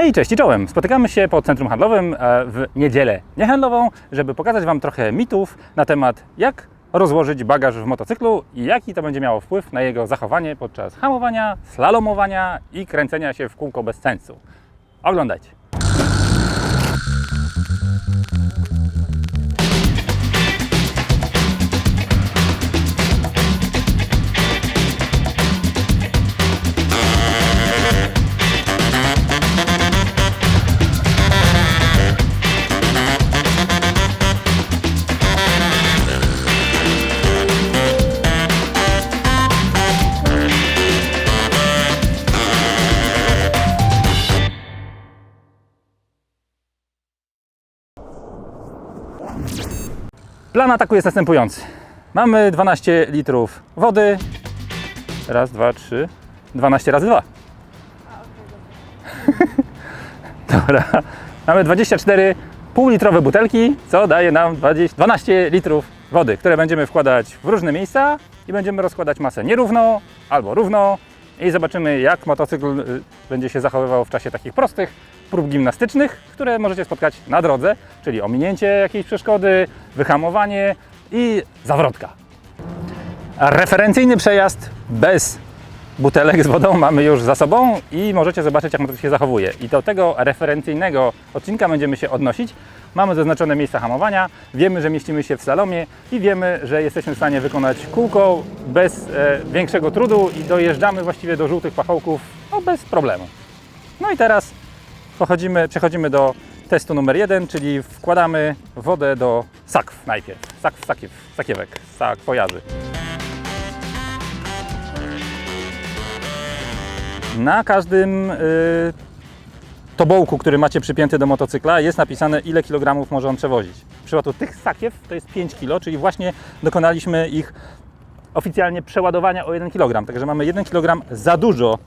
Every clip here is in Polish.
Hej, cześć czołem! Spotykamy się po centrum handlowym e, w niedzielę niehandlową, żeby pokazać Wam trochę mitów na temat jak rozłożyć bagaż w motocyklu i jaki to będzie miało wpływ na jego zachowanie podczas hamowania, slalomowania i kręcenia się w kółko bez sensu. Oglądajcie! Plan ataku jest następujący. Mamy 12 litrów wody. Raz, dwa, trzy. 12 razy dwa. Dobra. Mamy 24 półlitrowe butelki, co daje nam 20, 12 litrów wody, które będziemy wkładać w różne miejsca i będziemy rozkładać masę nierówno albo równo i zobaczymy jak motocykl y, będzie się zachowywał w czasie takich prostych prób gimnastycznych, które możecie spotkać na drodze, czyli ominięcie jakiejś przeszkody, wyhamowanie i zawrotka. Referencyjny przejazd bez butelek z wodą mamy już za sobą i możecie zobaczyć, jak motocykl się zachowuje. I do tego referencyjnego odcinka będziemy się odnosić. Mamy zaznaczone miejsca hamowania, wiemy, że mieścimy się w slalomie i wiemy, że jesteśmy w stanie wykonać kółko bez e, większego trudu i dojeżdżamy właściwie do żółtych pachołków no, bez problemu. No i teraz przechodzimy, do testu numer jeden, czyli wkładamy wodę do sakw najpierw. Sakw, sakiew, sakiewek, sakwojarzy. Na każdym y, tobołku, który macie przypięty do motocykla, jest napisane, ile kilogramów może on przewozić. W przypadku tych sakiew to jest 5 kg, czyli właśnie dokonaliśmy ich oficjalnie przeładowania o 1 kg. Także mamy 1 kg za dużo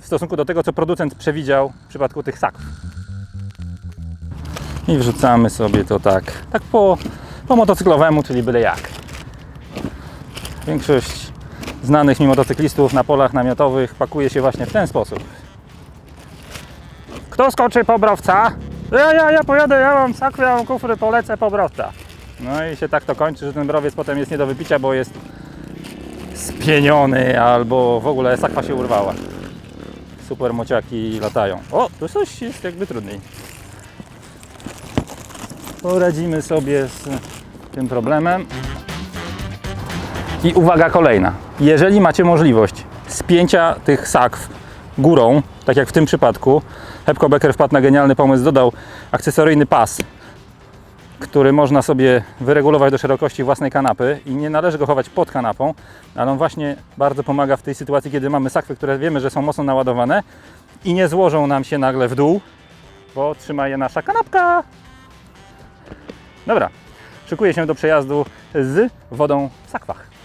w stosunku do tego, co producent przewidział w przypadku tych sakw. I wrzucamy sobie to tak, tak po, po motocyklowemu, czyli byle jak. Większość znanych mi motocyklistów na polach namiotowych pakuje się właśnie w ten sposób. Kto skoczy po browca? Ja, ja, ja pojadę, ja mam sakwy, ja mam kufry, polecę po browca. No i się tak to kończy, że ten browiec potem jest nie do wypicia, bo jest spieniony albo w ogóle sakwa się urwała. Super mociaki latają. O, tu coś jest jakby trudniej. Poradzimy sobie z tym problemem. I uwaga kolejna. Jeżeli macie możliwość spięcia tych sakw górą, tak jak w tym przypadku, Hepko Becker wpadł na genialny pomysł, dodał akcesoryjny pas, który można sobie wyregulować do szerokości własnej kanapy i nie należy go chować pod kanapą, ale on właśnie bardzo pomaga w tej sytuacji, kiedy mamy sakwy, które wiemy, że są mocno naładowane i nie złożą nam się nagle w dół, bo trzyma je nasza kanapka. Dobra, szykuję się do przejazdu z wodą w sakwach.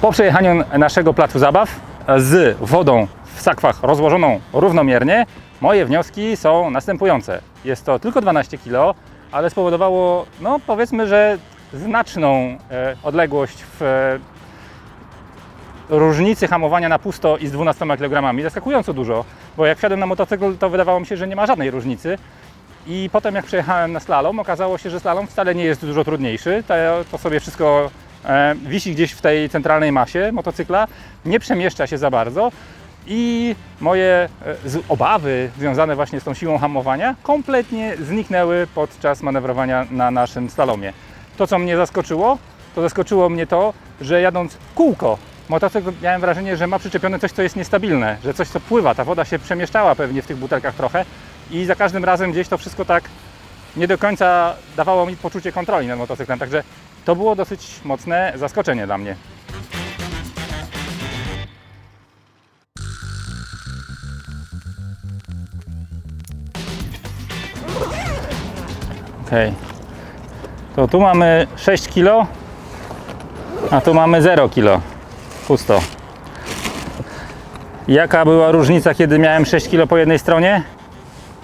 Po przejechaniu naszego placu zabaw z wodą w sakwach rozłożoną równomiernie, moje wnioski są następujące. Jest to tylko 12 kg, ale spowodowało, no powiedzmy, że znaczną e, odległość w e, różnicy hamowania na pusto i z 12 kg. Zaskakująco dużo, bo jak wsiadłem na motocykl, to wydawało mi się, że nie ma żadnej różnicy. I potem jak przejechałem na slalom, okazało się, że slalom wcale nie jest dużo trudniejszy. To, to sobie wszystko e, wisi gdzieś w tej centralnej masie motocykla, nie przemieszcza się za bardzo. I moje e, obawy związane właśnie z tą siłą hamowania kompletnie zniknęły podczas manewrowania na naszym slalomie. To, co mnie zaskoczyło, to zaskoczyło mnie to, że jadąc kółko, motocykl miałem wrażenie, że ma przyczepione coś, co jest niestabilne, że coś, co pływa. Ta woda się przemieszczała pewnie w tych butelkach trochę i za każdym razem gdzieś to wszystko tak nie do końca dawało mi poczucie kontroli nad motocyklem. Także to było dosyć mocne zaskoczenie dla mnie. Okej. To tu mamy 6 kg, a tu mamy 0 kg. Pusto. Jaka była różnica, kiedy miałem 6 kg po jednej stronie?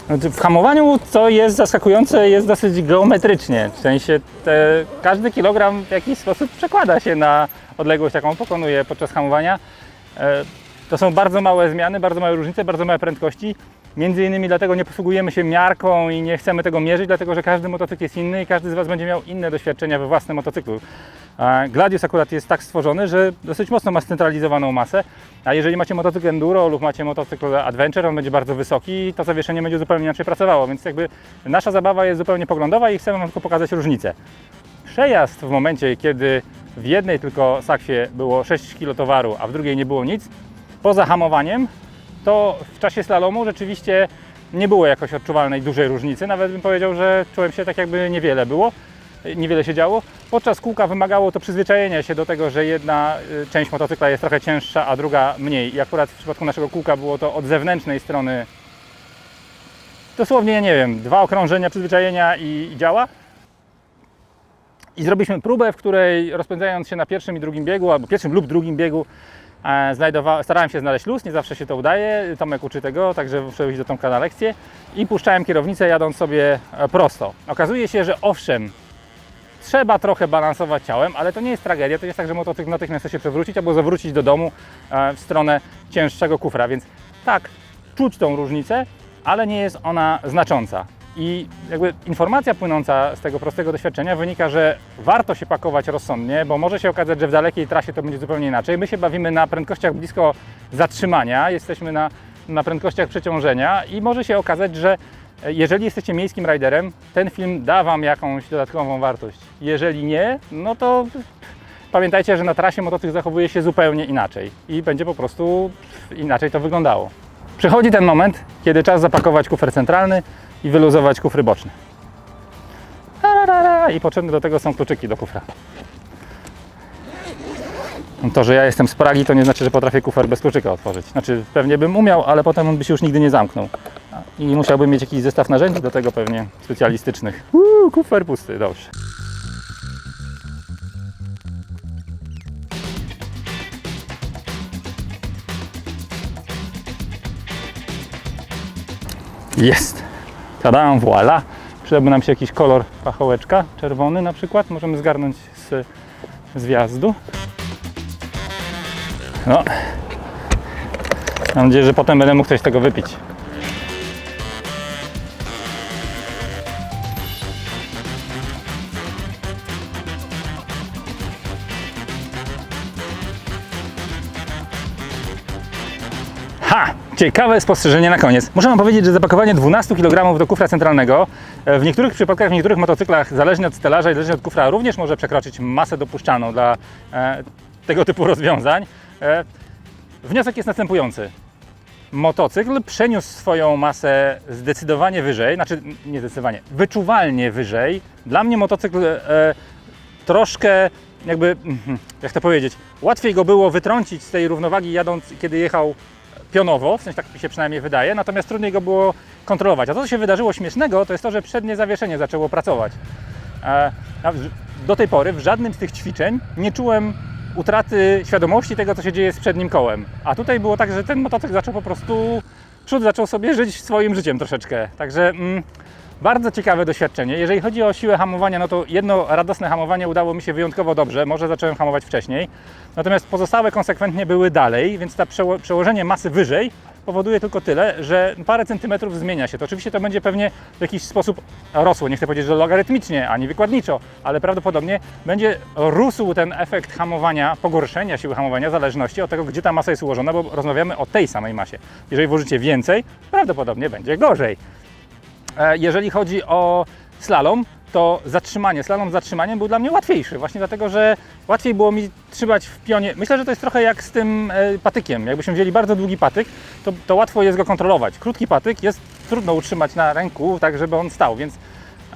Znaczy, W hamowaniu, co jest zaskakujące, jest dosyć geometrycznie. W sensie te, każdy kilogram w jakiś sposób przekłada się na odległość, jaką pokonuje podczas hamowania. E, To są bardzo małe zmiany, bardzo małe różnice, bardzo małe prędkości. Między innymi dlatego nie posługujemy się miarką i nie chcemy tego mierzyć, dlatego że każdy motocykl jest inny i każdy z Was będzie miał inne doświadczenia we własnym motocyklu. Gladius akurat jest tak stworzony, że dosyć mocno ma scentralizowaną masę, a jeżeli macie motocykl enduro lub macie motocykl adventure, on będzie bardzo wysoki i to zawieszenie będzie zupełnie inaczej pracowało, więc jakby nasza zabawa jest zupełnie poglądowa i chcemy Wam tylko pokazać różnicę. Przejazd w momencie, kiedy w jednej tylko sakwie było 6 kg towaru, a w drugiej nie było nic, poza hamowaniem, to w czasie slalomu rzeczywiście nie było jakoś odczuwalnej dużej różnicy. Nawet bym powiedział, że czułem się tak jakby niewiele było, niewiele się działo. Podczas kółka wymagało to przyzwyczajenia się do tego, że jedna y, część motocykla jest trochę cięższa, a druga mniej. I akurat w przypadku naszego kółka było to od zewnętrznej strony dosłownie, nie wiem, dwa okrążenia przyzwyczajenia i, działa. I zrobiliśmy próbę, w której rozpędzając się na pierwszym i drugim biegu, albo pierwszym lub drugim biegu, e, starałem się znaleźć luz, nie zawsze się to udaje. Tomek uczy tego, także muszę iść do Tomka na lekcję. I puszczałem kierownicę jadąc sobie e, prosto. Okazuje się, że owszem, trzeba trochę balansować ciałem, ale to nie jest tragedia. To jest tak, że motocykl natychmiast się przewrócić albo zawrócić do domu e, w stronę cięższego kufra. Więc tak, czuć tą różnicę, ale nie jest ona znacząca. I jakby informacja płynąca z tego prostego doświadczenia wynika, że warto się pakować rozsądnie, bo może się okazać, że w dalekiej trasie to będzie zupełnie inaczej. My się bawimy na prędkościach blisko zatrzymania, jesteśmy na, na prędkościach przeciążenia i może się okazać, że jeżeli jesteście miejskim riderem, ten film da Wam jakąś dodatkową wartość. Jeżeli nie, no to pamiętajcie, że na trasie motocykl zachowuje się zupełnie inaczej i będzie po prostu inaczej to wyglądało. Przychodzi ten moment, kiedy czas zapakować kufer centralny i wyluzować kufry boczne. I potrzebne do tego są kluczyki do kufra. To, że ja jestem z Pragi, to nie znaczy, że potrafię kufer bez kluczyka otworzyć. Znaczy, pewnie bym umiał, ale potem on by się już nigdy nie zamknął. I musiałbym mieć jakiś zestaw narzędzi do tego pewnie specjalistycznych. Uuu, kufer pusty, dobrze. Jest. Tada, voila. Przydałby nam się jakiś kolor pachołeczka, czerwony na przykład. Możemy zgarnąć z, z wjazdu. No. Mam nadzieję, że potem będę mógł coś z tego wypić. Ha! Ciekawe spostrzeżenie na koniec. Muszę Wam powiedzieć, że zapakowanie 12 kg do kufra centralnego e, w niektórych przypadkach, w niektórych motocyklach, zależnie od stelaża i zależnie od kufra, również może przekroczyć masę dopuszczalną dla e, tego typu rozwiązań. E, wniosek jest następujący. Motocykl przeniósł swoją masę zdecydowanie wyżej, znaczy nie zdecydowanie, wyczuwalnie wyżej. Dla mnie motocykl e, troszkę jakby, mhm, jak to powiedzieć, łatwiej go było wytrącić z tej równowagi jadąc, kiedy jechał pionowo, w sensie tak mi się przynajmniej wydaje, natomiast trudniej go było kontrolować. A to, co się wydarzyło śmiesznego, to jest to, że przednie zawieszenie zaczęło pracować. E, do tej pory w żadnym z tych ćwiczeń nie czułem utraty świadomości tego, co się dzieje z przednim kołem. A tutaj było tak, że ten motocykl zaczął po prostu, przód zaczął sobie żyć swoim życiem troszeczkę. Także mm, bardzo ciekawe doświadczenie. Jeżeli chodzi o siłę hamowania, no to jedno radosne hamowanie udało mi się wyjątkowo dobrze. Może zacząłem hamować wcześniej. Natomiast pozostałe konsekwentnie były dalej, więc to przeło- przełożenie masy wyżej powoduje tylko tyle, że parę centymetrów zmienia się. To oczywiście to będzie pewnie w jakiś sposób rosło. Nie chcę powiedzieć, że logarytmicznie, ani wykładniczo, ale prawdopodobnie będzie rósł ten efekt hamowania, pogorszenia siły hamowania, w zależności od tego, gdzie ta masa jest ułożona, bo rozmawiamy o tej samej masie. Jeżeli włożycie więcej, prawdopodobnie będzie gorzej. E, Jeżeli chodzi o slalom, to zatrzymanie, slalom z zatrzymaniem był dla mnie łatwiejszy, właśnie dlatego, że łatwiej było mi trzymać w pionie. Myślę, że to jest trochę jak z tym e, patykiem. Jakbyśmy wzięli bardzo długi patyk, to, to łatwo jest go kontrolować. Krótki patyk jest trudno utrzymać na ręku, tak żeby on stał, więc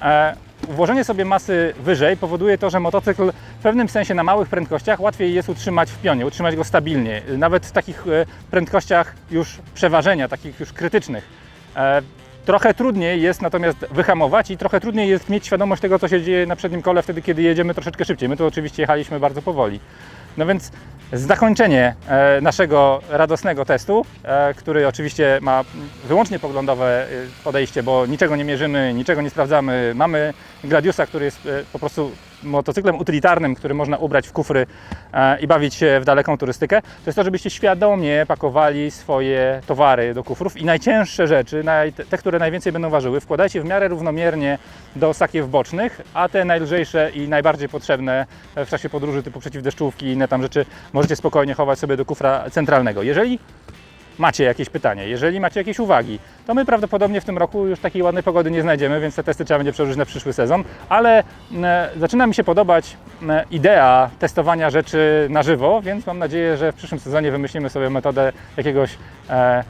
e, włożenie sobie masy wyżej powoduje to, że motocykl w pewnym sensie na małych prędkościach łatwiej jest utrzymać w pionie, utrzymać go stabilnie, nawet w takich e, prędkościach już przeważenia, takich już krytycznych. Trochę trudniej jest natomiast wyhamować i trochę trudniej jest mieć świadomość tego, co się dzieje na przednim kole wtedy, kiedy jedziemy troszeczkę szybciej. My tu oczywiście jechaliśmy bardzo powoli. No więc zakończenie e, naszego radosnego testu, e, który oczywiście ma wyłącznie poglądowe e, podejście, bo niczego nie mierzymy, niczego nie sprawdzamy. Mamy Gladiusa, który jest po prostu motocyklem utylitarnym, który można ubrać w kufry e, i bawić się w daleką turystykę. To jest to, żebyście świadomie pakowali swoje towary do kufrów i najcięższe rzeczy, te, które najwięcej będą ważyły, wkładajcie w miarę równomiernie do sakiew bocznych, a te najlżejsze i najbardziej potrzebne w czasie podróży typu przeciwdeszczówki i inne tam rzeczy możecie spokojnie chować sobie do kufra centralnego. Jeżeli macie jakieś pytanie, jeżeli macie jakieś uwagi, to my prawdopodobnie w tym roku już takiej ładnej pogody nie znajdziemy, więc te testy trzeba będzie przełożyć na przyszły sezon, ale e, zaczyna mi się podobać e, idea testowania rzeczy na żywo, więc mam nadzieję, że w przyszłym sezonie wymyślimy sobie metodę jakiegoś e,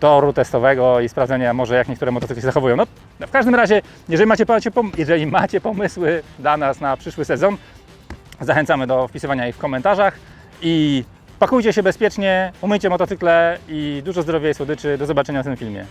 toru testowego i sprawdzenia może jak niektóre motocykli się zachowują. No, w każdym razie, jeżeli macie, jeżeli macie pomysły dla nas na przyszły sezon, zachęcamy do wpisywania ich w komentarzach i pakujcie się bezpiecznie, umyjcie motocykle i dużo zdrowia i słodyczy. Do zobaczenia w tym filmie.